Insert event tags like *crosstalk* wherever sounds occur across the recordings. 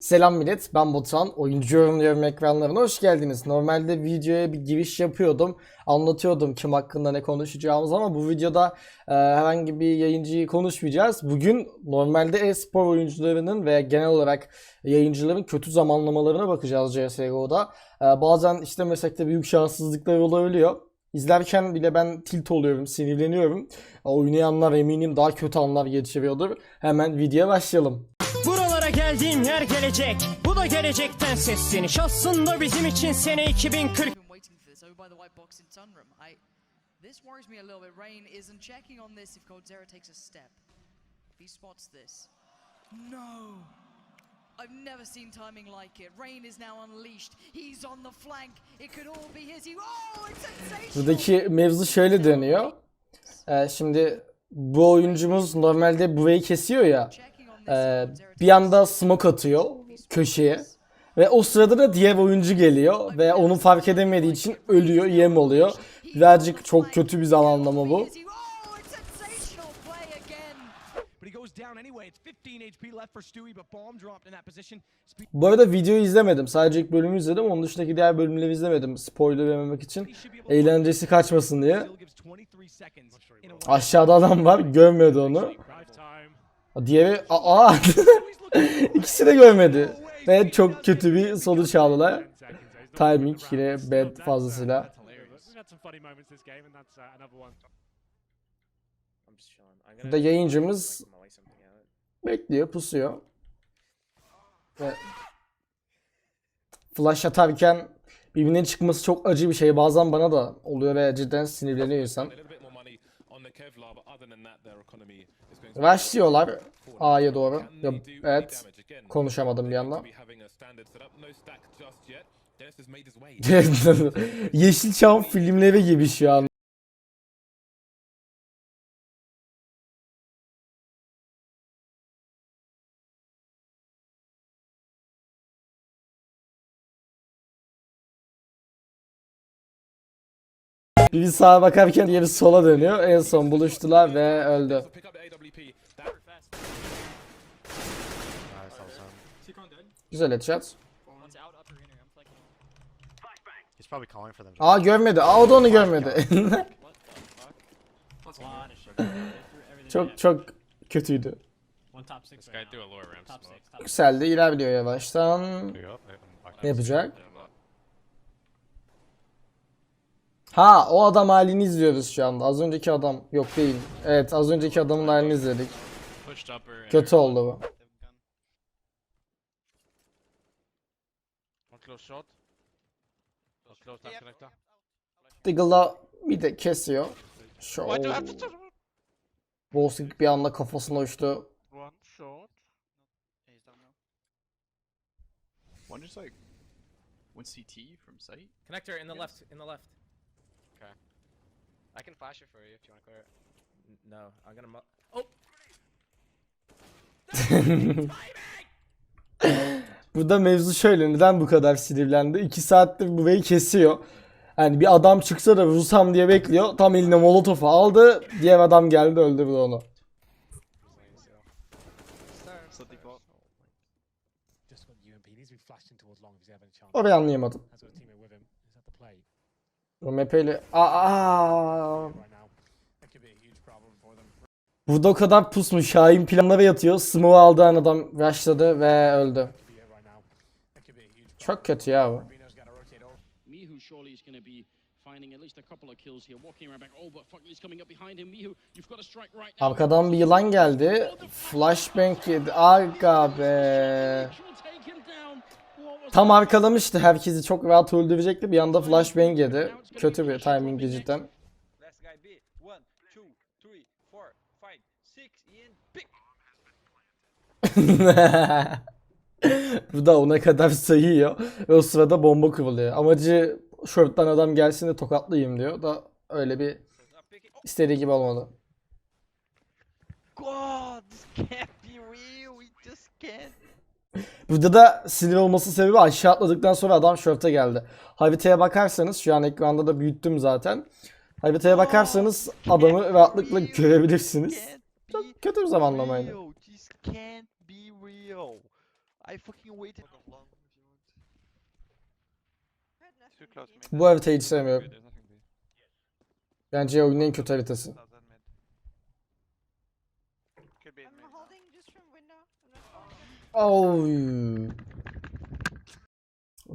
Selam millet, ben Batuhan. Oyuncu yorumluyorum ekranlarına hoş geldiniz. Normalde videoya bir giriş yapıyordum. Anlatıyordum kim hakkında ne konuşacağımız ama bu videoda e, herhangi bir yayıncıyı konuşmayacağız. Bugün normalde e-spor oyuncularının veya genel olarak yayıncıların kötü zamanlamalarına bakacağız CSGO'da. E, bazen işte meslekte büyük şanssızlıklar olabiliyor. İzlerken bile ben tilt oluyorum, sinirleniyorum. Oynayanlar eminim daha kötü anlar geçiriyordur. Hemen videoya başlayalım. Geldiğim yer gelecek. Bu da gelecekten sesleniş. Aslında bizim için sene 2040. been waiting for this worries me a little bit. Rain isn't checking on this if Coldzera takes a step. If he spots this. No. I've never seen timing like it. Rain is now unleashed. He's on the flank. It could all be his. Oh, it's sensational. Buradaki mevzu şöyle dönüyor. Ee, şimdi bu oyuncumuz normalde burayı kesiyor ya. Ee, bir anda smoke atıyor köşeye. Ve o sırada da diğer oyuncu geliyor ve onu fark edemediği için ölüyor, yem oluyor. Birazcık çok kötü bir zamanlama bu. İt's sensational play again. But he goes down anyway. It's 15 HP left for Stewie, but bomb dropped in that position. Speed Bu arada videoyu izlemedim. Sadece ilk bölümü izledim. Onun dışındaki diğer bölümleri izlemedim. Spoiler vermemek için. Eğlencesi kaçmasın diye. still gives 23 seconds in a while. Aşağıda adam var. Görmedi onu. Diğeri aa *laughs* ikisi de görmedi. Ve çok kötü bir sonuç aldılar. Timing yine bad fazlasıyla. Burada yayıncımız bekliyor, pusuyor. Ve flash atarken birbirine çıkması çok acı bir şey. Bazen bana da oluyor ve cidden sinirleniyor insan. Başlıyorlar A'ya doğru. Ya, evet. Konuşamadım bir anda. *laughs* Yeşilçam filmleri gibi şu an. Biri sağa bakarken diğeri sola dönüyor. En son buluştular ve öldü. Güzel headshot. He's probably calling for them. Aa görmedi. Aa o da onu görmedi. *laughs* çok çok kötüydü. Yükseldi. ilerliyor yavaştan. Ne yapacak? Ha o adam halini izliyoruz şu anda. Az önceki adam yok değil. Evet az önceki adamın halini izledik. Kötü oldu bu. One close shot. One close down connector. Diggle'da bir de kesiyor. Şu? Wolfsing bir anda kafasına uçtu. One shot. One just like one CT from sight. Connector in the left, in the left. I can flash it for you if you want to clear it. No, I'm gonna. Mu- oh, *laughs* Burada mevzu şöyle neden bu kadar sinirlendi? 2 saattir burayı kesiyor. Yani bir adam çıksa da vursam diye bekliyor. Tam eline molotofu aldı. Diğer adam geldi öldürdü onu. Orayı anlayamadım. Mepeyle... Aa! Burada o kadar pusmuş. Şahin planlara yatıyor. Smoke aldı an adam rushladı ve öldü. Çok kötü ya bu. Oh. Arkadan bir yılan geldi. Flashbang yedi. Aga be. Tam arkalamıştı. Herkesi çok rahat öldürecekti. Bir anda flashbang yedi. Kötü bir timing cidden. *laughs* Bu da ona kadar sayıyor. Ve o sırada bomba kıvılıyor. Amacı short'tan adam gelsin de tokatlayayım diyor. Da öyle bir istediği gibi olmadı. God, this can't be real. We just can't. Burada da sinir olması sebebi aşağı atladıktan sonra adam short'a geldi. Haritaya bakarsanız şu an ekranda da büyüttüm zaten. Haritaya bakarsanız adamı rahatlıkla görebilirsiniz. Çok kötü bir zamanlamaydı. Bu haritayı hiç sevmiyorum. Bence oyunun en kötü haritası. Could be in mid. Oy.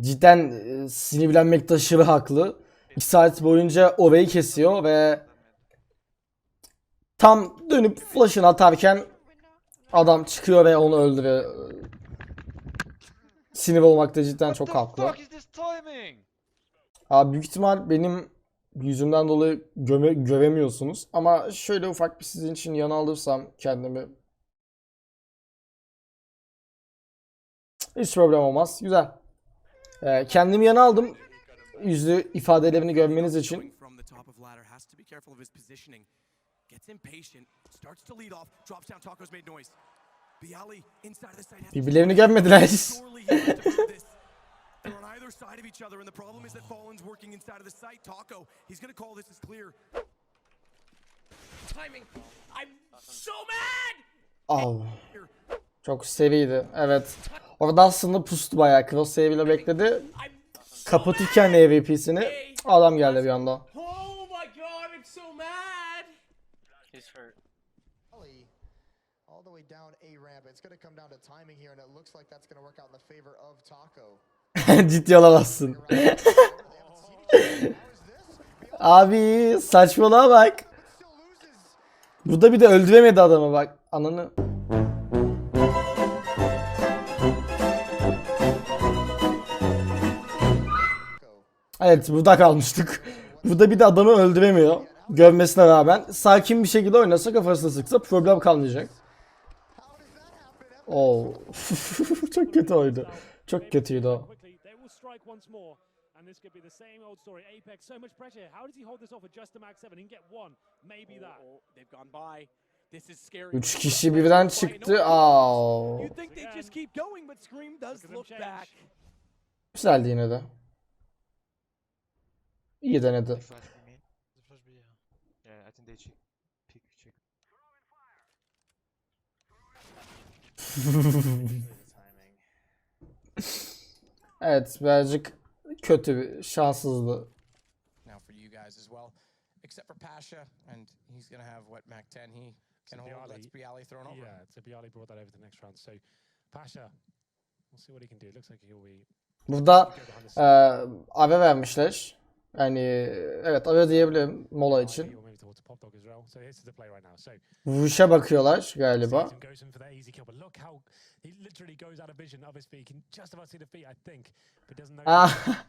Cidden e, sinirlenmekte aşırı haklı. 2 saat boyunca orayı kesiyor ve tam dönüp flash'ını atarken adam çıkıyor ve onu öldürüyor. Sinir olmakta cidden çok haklı. Abi büyük ihtimal benim yüzümden dolayı göme, göremiyorsunuz. Ama şöyle ufak bir sizin için yana alırsam kendimi hiç problem olmaz. Güzel. Ee, kendimi yana aldım. Yüzlü ifadelerini görmeniz için. Birbirlerini görmediler. They're on either side of each other, and the problem is that Fallen's working inside of the site. Taco, he's gonna call this as clear. Timing. I'm so mad. Av. Çok seriydi. Evet. Orada aslında pustu bayağı. Crosshair bile bekledi. Kapatırken EVP'sini adam geldi bir anda. All the way down A ramp. It's going to come down to timing here, and it looks like that's going to work out in the favor of Taco. *laughs* Ciddi alamazsın. *laughs* Abi saçmalığa bak. Bu da bir de öldüremedi adamı bak. Ananı. Evet burada kalmıştık. *laughs* Burada bir de adamı öldüremiyor. Görmesine rağmen. Sakin bir şekilde oynasa kafasına sıksa problem kalmayacak. Oo. *laughs* Çok kötü oydu. Çok kötüydü o. And this could be the same old story. Apex, so much pressure. How does he hold this off with just a max seven? He can get one, maybe that. they've gone by. This is scary. Üç kişi birden çıktı. Aa. You think they Pick check. Evet birazcık kötü bir şanssızdı. Now for you guys as well, except for Pasha, and he's gonna have what Mac 10 he can So hold. Let's Bialy thrown over. Yeah, so Bialy brought that over the next round. So Pasha, we'll see what he can do. Looks like he'll be Burada e, ave vermişler. Yani evet ave diyebilirim mola için. Vuruşa bakıyorlar galiba. Ah,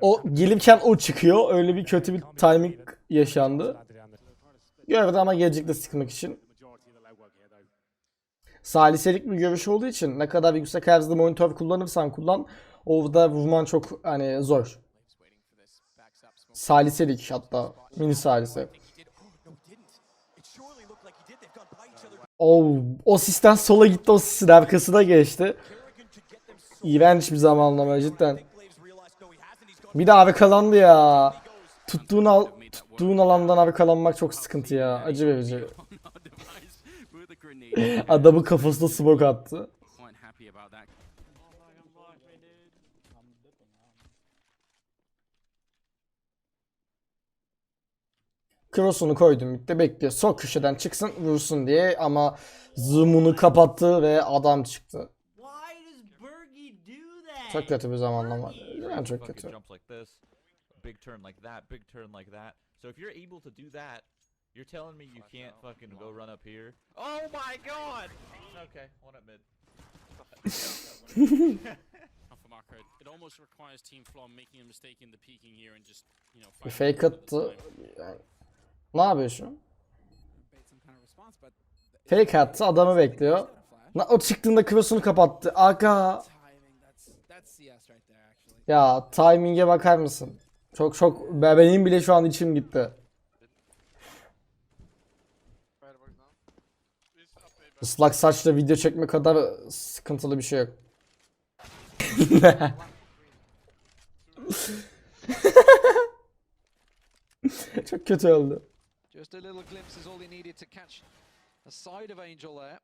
o gelirken o çıkıyor. Öyle bir kötü bir timing yaşandı. Gördü ama gelecekte sıkmak için. majority of the legwork here though. Saliselik bir görüş olduğu için ne kadar yüksek hızlı monitör kullanırsan kullan orada vurman çok hani zor. Saliselik hatta mini salise. Oh, o sisten sola gitti o sisin arkasına geçti. İğrenç bir zamanlama cidden. Bir de arkalandı ya. Tuttuğun al tuttuğun alandan arkalanmak çok sıkıntı ya. Acı verici. Adamın kafasına smoke attı. Cross'unu koydum bitti bekliyor. Sol köşeden çıksın vursun diye ama zoom'unu kapattı ve adam çıktı. Çok kötü bir zamanlama. Yani çok kötü. You're telling me you can't fucking go run up here? Oh my god! Okay, one at mid. *laughs* For Marco, it almost requires Team Flom making a mistake in the peeking here and just, you know, fake attı. Yani, ne yapıyor şu? Fake attı adamı bekliyor. Na- O çıktığında cross'unu kapattı. Aga. Ya timing'e bakar mısın? Çok çok ben- benim bile şu an içim gitti. Islak saçla video çekme kadar sıkıntılı bir şey yok. *laughs* Çok kötü oldu. Just a little glimpse is all he needed to catch a side of Angel there.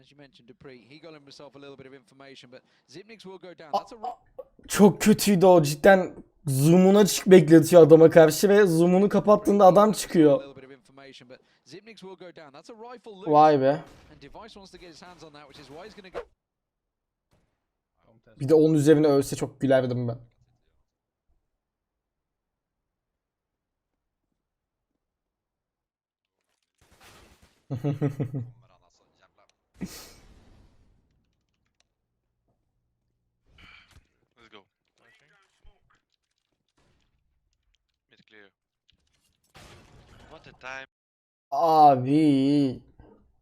As you mentioned, Dupree, he got himself a little bit of information, but Zipniks will go down. That's a Çok kötüydü o cidden zoom'una çık bekletiyor adama karşı ve zoom'unu kapattığında adam çıkıyor. Little bit of information, but Zipniks will go down. That's a rifle loose. Vay be. Bir de onun üzerine ölse çok gülerdim ben. *laughs* Let's go. Mid clear. What a time. Abi.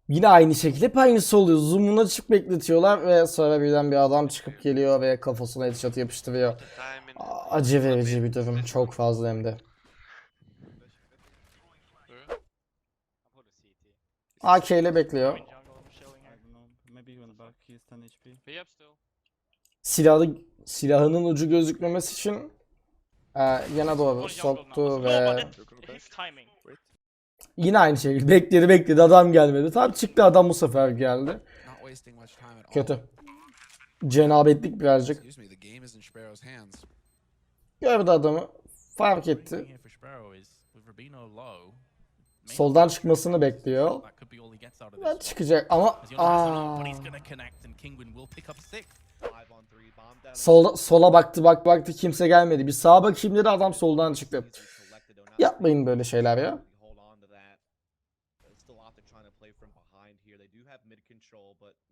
Yine aynı şekilde hep aynısı oluyor. Zoom'una açıp bekletiyorlar ve sonra birden bir adam çıkıp geliyor ve kafasına headshot yapıştırıyor. Acı verici bir durum. Çok fazla hem de. AK ile bekliyor. Silahı, silahının ucu gözükmemesi için e, yana doğru soktu ve. Yine aynı şekilde bekledi bekledi adam gelmedi. Tam çıktı adam bu sefer geldi. Kötü. Cenabetlik birazcık. Gördü adamı. Fark etti. Soldan çıkmasını bekliyor. That could be all he gets out of Ve this. çıkacak ama aa. Solda, sola baktı bak baktı kimse gelmedi. Bir sağa bakayım dedi adam soldan çıktı. Yapmayın böyle şeyler ya.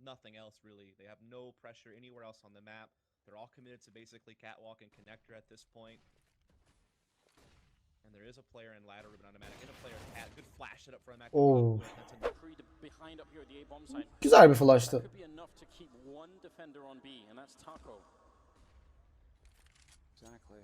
Nothing else really. They have no pressure anywhere else on the map. They're all committed to basically catwalk and connector at this point. And there is a player in ladder ribbon automatic and a player in cat. Good flash setup for a Mac. Oo. That's a Dupree to behind up here at the A bomb site. Güzel bir flash'tı. That could be enough to keep one defender on B, and that's Taco. Exactly.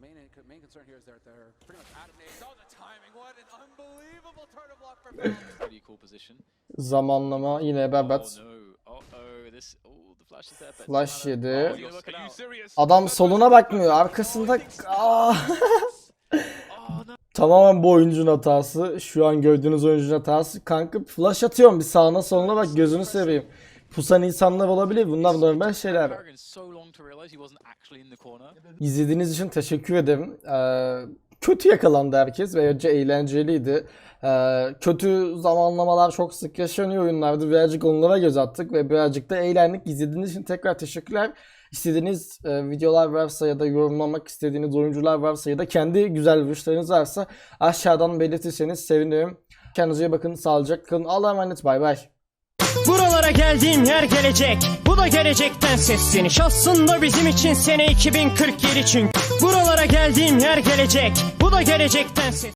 Main, main concern here is that they're pretty much out of nades. Oh, the timing. What an unbelievable turn of luck for Valve. Pretty cool position. Zamanlama yine berbat. *laughs* Oh no. Oh. Oh, flash yedi. Oh? Adam soluna bakmıyor. Arkasında Aa! Tamamen bu oyuncunun hatası. Şu an gördüğünüz oyuncunun hatası. Kanka flash atıyorum bir sağına soluna bak gözünü seveyim. Pusan insanlar olabilir. Bunlar normal şeyler. İzlediğiniz için teşekkür ederim. Ee, kötü yakalandı herkes ve bence eğlenceliydi. Ee, kötü zamanlamalar çok sık yaşanıyor oyunlarda. Birazcık onlara göz attık ve birazcık da eğlendik. İzlediğiniz için tekrar teşekkürler. İstediğiniz e, videolar varsa ya da yorumlamak istediğiniz oyuncular varsa ya da kendi güzel vuruşlarınız varsa aşağıdan belirtirseniz sevinirim. Kendinize iyi bakın. Sağlıcakla kalın. Allah'a emanet. Bay bay. Buralara geldiğim yer gelecek. Bu da gelecekten sesleniş. Aslında bizim için sene 2047 çünkü. Buralara geldiğim yer gelecek. Bu da gelecekten ses.